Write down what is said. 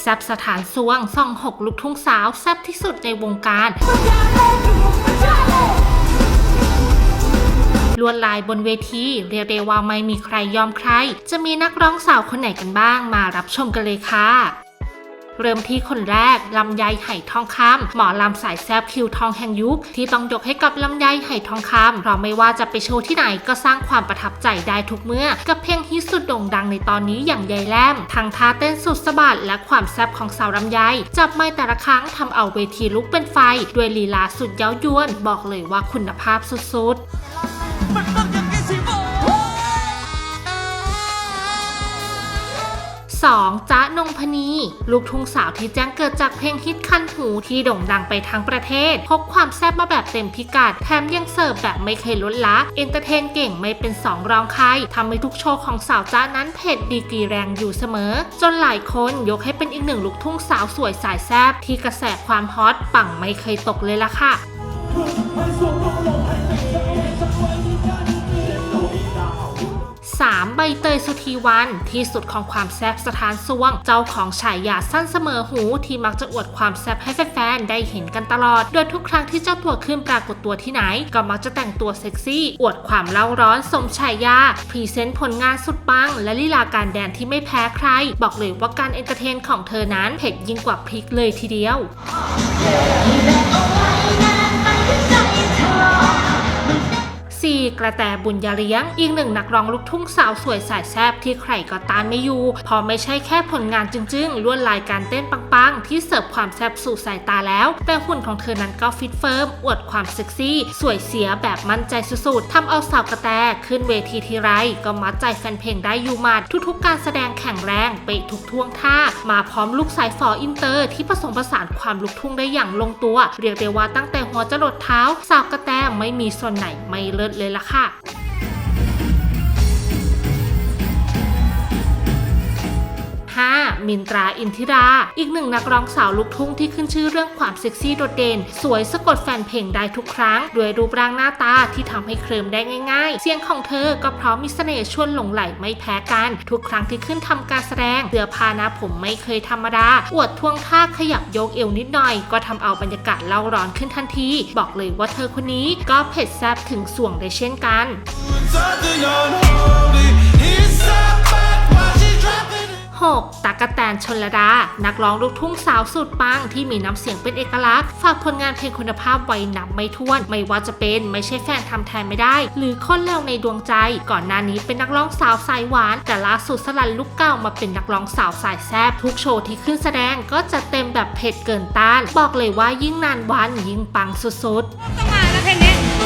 แซบสถานสวงส่องหกลูกทุ่งสาวแซบที่สุดในวงการลวดลายบนเวทีเรียกได้ว่าไม่มีใครยอมใคร จะมีนักร้องสาวคนไหนกันบ้างมารับชมกันเลยค่ะ เริ่มที่คนแรกลำไยไหทองคำหมอลำสายแซบคิวทองแห่งยุค ที่ต้องยกให้กับลำไยไหทองคำเพราะไม่ว่าจะไปโชว์ที่ไหนก็สร้างความประทับใจได้ทุกเมื่อ กับเพลงฮิตสุดโด่งดังในตอนนี้อย่างยายแลมทั้งท่าเต้นสุดสะบัดและความแซบของสาวลำไยจับไม้แต่ละครั้งทำเอาเวทีลุกเป็นไฟ ด้วยลีลาสุดเย้ายวน บอกเลยว่าคุณภาพสุดๆ 2. จ๊ะนงพนีลูกทุ่งสาวที่แจ้งเกิดจากเพลงฮิตคันหูที่โด่งดังไปทั้งประเทศพกความแซ่บมาแบบเต็มพิกัด แถมยังเสิร์ฟแบบไม่เคยลดละ เอนเตอร์เทนเก่งไม่เป็นสองรองใครทำให้ทุกโชว์ของสาวจ๊ะนั้นเผ็ดดีกรีแรงอยู่เสมอ จนหลายคนยกให้เป็นอีกหนึ่งลูกทุ่งสาวสวยสายแซ่บที่กระแสความฮอตปังไม่เคยตกเลยล่ะค่ะ บเตยสุธีวันที่สุดของความแซ่บสถานสวง เจ้าของฉายาสั้นเสมอหูที่มักจะอวดความแซ่บให้แฟนๆได้เห็นกันตลอด โดยทุกครั้งที่เจ้าตัวขึ้นปรากฏตัวที่ไหน ก็มักจะแต่งตัวเซ็กซี่ อวดความเล่าร้อนสมฉายาพรีเซนต์ผลงานสุดปัง และลีลาการแดนที่ไม่แพ้ใคร บอกเลยว่าการเอนเตอร์เทนของเธอนั้นเผ็ดยิ่งกว่าพริกเลยทีเดียว กระแตบุญยเลี้ยง อีกหนึ่งนักร้องลูกทุ่งสาวสวยสายแซบที่ใครก็ต้านไม่อยู่พอไม่ใช่แค่ผลงานจึงๆลวดลายการเต้นปังๆ ที่เสิร์ฟความแซบสู่สายตาแล้ว แต่หุ่นของเธอนั้นก็ฟิตเฟิร์มอวดความเซ็กซี่ สวยเสียแบบมั่นใจสุดๆทำเอาสาวกระแตขึ้นเวทีทีไร ก็มัดใจแฟนเพลงได้อยู่มัดทุกๆ การแสดงแข็งแรงไปะทุกท่วงท่า มาพร้อมลูกสายฝออินเตอร์ที่ผสมผสานความลูกทุ่งได้อย่างลงตัว เรียกได้ว่าตั้งแต่หัวจรดเท้า สาวกระแตไม่มีส่วนไหนไม่เลิศเลยล่ะค่ะ哈。 มินตราอินทิรา อีกหนึ่งนักร้องสาวลูกทุ่งที่ขึ้นชื่อเรื่องความเซ็กซี่โดดเด่น สวยสะกดแฟนเพลงได้ทุกครั้ง ด้วยรูปร่างหน้าตาที่ทำให้เคลิมได้ง่ายๆ เสียงของเธอก็พร้อมมีเสน่ห์ชวนหลงไหลไม่แพ้กัน ทุกครั้งที่ขึ้นทำการแสดงเสื้อผ้าหน้าผมไม่เคยธรรมดา อวดท่วงท่าขยับโยกเอวนิดหน่อย ก็ทำเอาบรรยากาศเล่าร้อนขึ้นทันที บอกเลยว่าเธอคนนี้ก็เผ็ดแซ่บถึงสวงได้เช่นกัน กกะแตนชนระดา นักร้องลูกทุ่งสาวสุดปังที่มีน้ำเสียงเป็นเอกลักษณ์ ฝากผลงานเพลงคุณภาพไว้นับไม่ถ้วน ไม่ว่าจะเป็นไม่ใช่แฟนทำแทนไม่ได้ หรือคนเลวในดวงใจ ก่อนหน้านี้เป็นนักร้องสาวสายหวาน แต่ล่าสุดสลันลูกเก่ามาเป็นนักร้องสาวสายแซบทุกโชว์ที่ขึ้นแสดงก็จะเต็มแบบเผ็ดเกินต้าน บอกเลยว่ายิ่งนานวันยิ่งปังสุดๆมาแล้วเพลงนี้